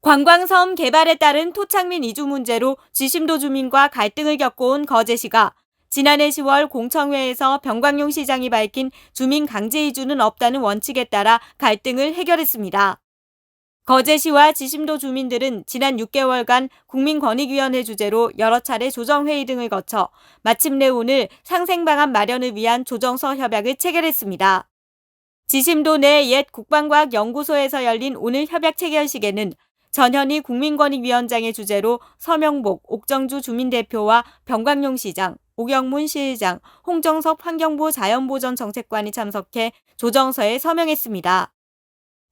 관광섬 개발에 따른 토착 민 이주 문제로 지심도 주민과 갈등을 겪어온 거제시가 지난해 10월 공청회에서 병광용 시장이 밝힌 주민 강제 이주는 없다는 원칙에 따라 갈등을 해결했습니다. 거제시와 지심도 주민들은 지난 6개월간 국민권익위원회 주재로 여러 차례 조정회의 등을 거쳐 마침내 오늘 상생방안 마련을 위한 조정서 협약을 체결했습니다. 지심도 내 옛 국방과학연구소에서 열린 오늘 협약 체결식에는 전현희 국민권익위원장의 주재로 서명복, 옥정주 주민대표와 병광용 시장, 오경문 시의장, 홍정섭 환경부 자연보전 정책관이 참석해 조정서에 서명했습니다.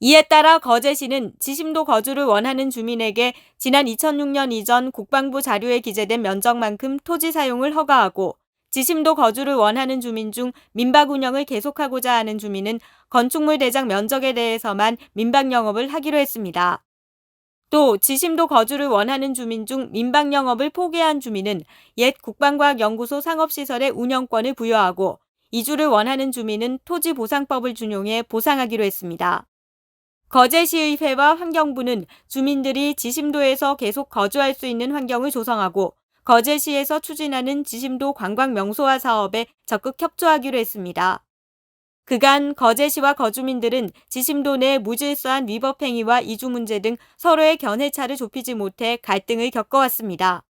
이에 따라 거제시는 지심도 거주를 원하는 주민에게 지난 2006년 이전 국방부 자료에 기재된 면적만큼 토지 사용을 허가하고 지심도 거주를 원하는 주민 중 민박 운영을 계속하고자 하는 주민은 건축물 대장 면적에 대해서만 민박 영업을 하기로 했습니다. 또 지심도 거주를 원하는 주민 중 민박 영업을 포기한 주민은 옛 국방과학연구소 상업시설의 운영권을 부여하고 이주를 원하는 주민은 토지 보상법을 준용해 보상하기로 했습니다. 거제시의회와 환경부는 주민들이 지심도에서 계속 거주할 수 있는 환경을 조성하고 거제시에서 추진하는 지심도 관광 명소화 사업에 적극 협조하기로 했습니다. 그간 거제시와 거주민들은 지심도 내 무질서한 위법 행위와 이주 문제 등 서로의 견해차를 좁히지 못해 갈등을 겪어왔습니다.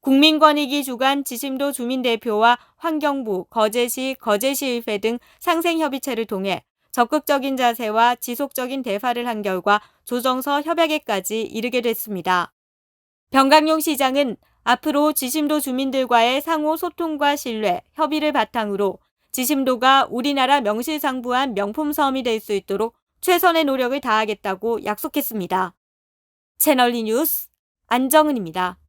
국민권익위 주관 지심도 주민대표와 환경부, 거제시, 거제시의회 등 상생협의체를 통해 적극적인 자세와 지속적인 대화를 한 결과 조정서 협약에까지 이르게 됐습니다. 병강용 시장은 앞으로 지심도 주민들과의 상호 소통과 신뢰, 협의를 바탕으로 지심도가 우리나라 명실상부한 명품 섬이 될 수 있도록 최선의 노력을 다하겠다고 약속했습니다. 채널리 뉴스 안정은입니다.